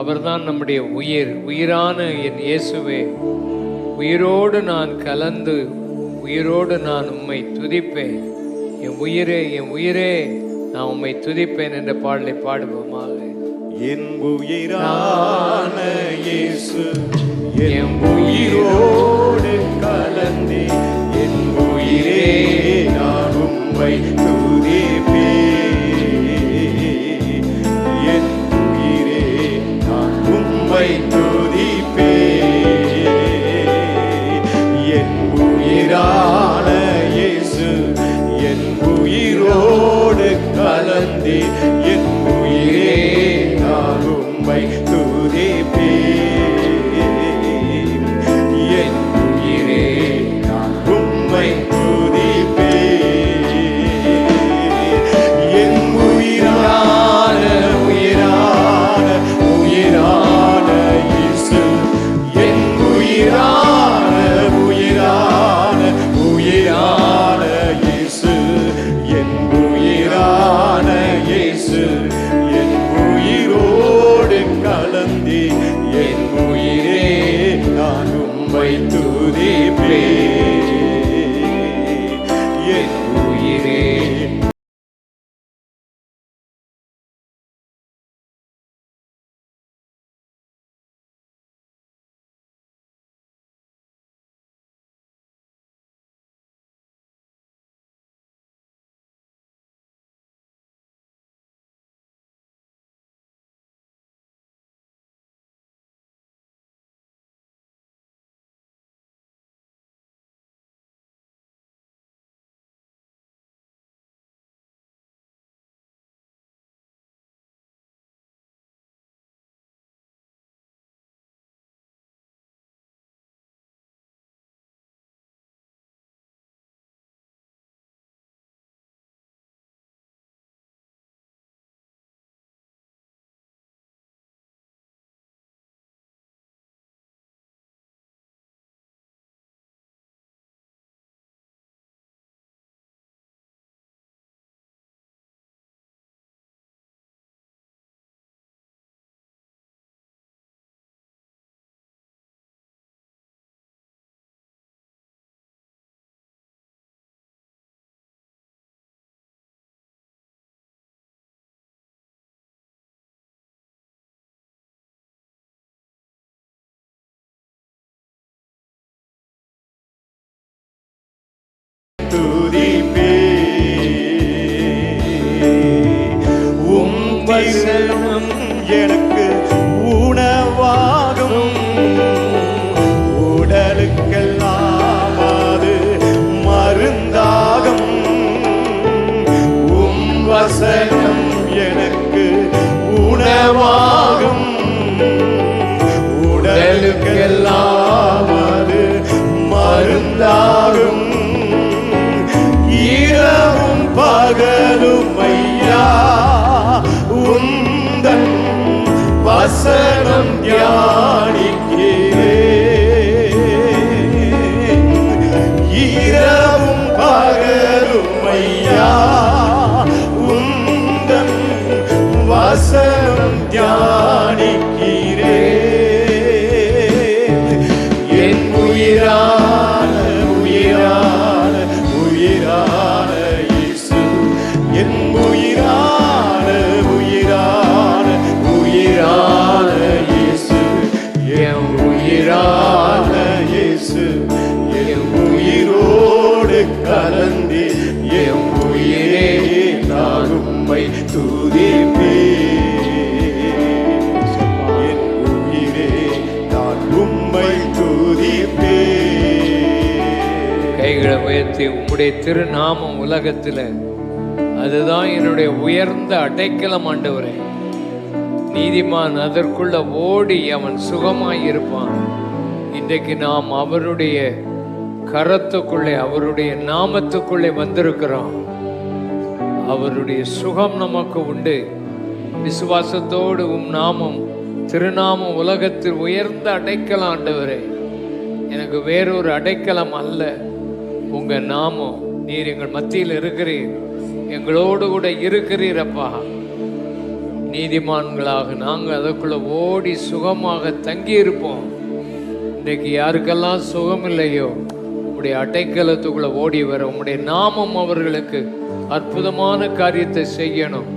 அவர்தான் நம்முடைய உயிர். உயிரான என் இயேசுவே உயிரோடு நான் கலந்து உயிரோடு நான் உம்மை துதிப்பேன். என் உயிரே என் உயிரே நான் உம்மை துதிப்பேன் என்ற பாடலை பாடுவோமாக. என் உயிரான இயேசு என் என் உயிரோடு கலந்தே என் உயிரே நான் உம்மை கலந்தே என் உயிரே நான் உம்மை துதிப்பே துதிப்பே உம் வசனம் எனக்கு உயர்த்தி உம்முடைய திருநாமம் உலகத்தில். அதுதான் என்னுடைய உயர்ந்த அடைக்கலம் ஆண்டவரே. நீதிமான் அதற்குள்ள ஓடி அவன் சுகமாயிருப்பான். இன்றைக்கு நாம் அவருடைய கரத்துக்குள்ளே அவருடைய நாமத்துக்குள்ளே வந்திருக்கிறோம். அவருடைய சுகம் நமக்கு உண்டு. விசுவாசத்தோடு உம் நாமம் திருநாமம் உலகத்தில் உயர்ந்த அடைக்கலம் ஆண்டவரே. எனக்கு வேறொரு அடைக்கலம் அல்ல. உங்க நாமம் நீர் எங்கள் மத்தியில் இருக்கிறீர். எங்களோடு கூட இருக்கிறீரப்பா நீதிமான்களாக நாங்கள் அதற்குள்ள ஓடி சுகமாக தங்கியிருப்போம். இன்றைக்கு யாருக்கெல்லாம் சுகம் இல்லையோ உடைய அடைக்கலத்துக்குள்ள ஓடி வர உங்களுடைய நாமம் அவர்களுக்கு அற்புதமான காரியத்தை செய்யணும்.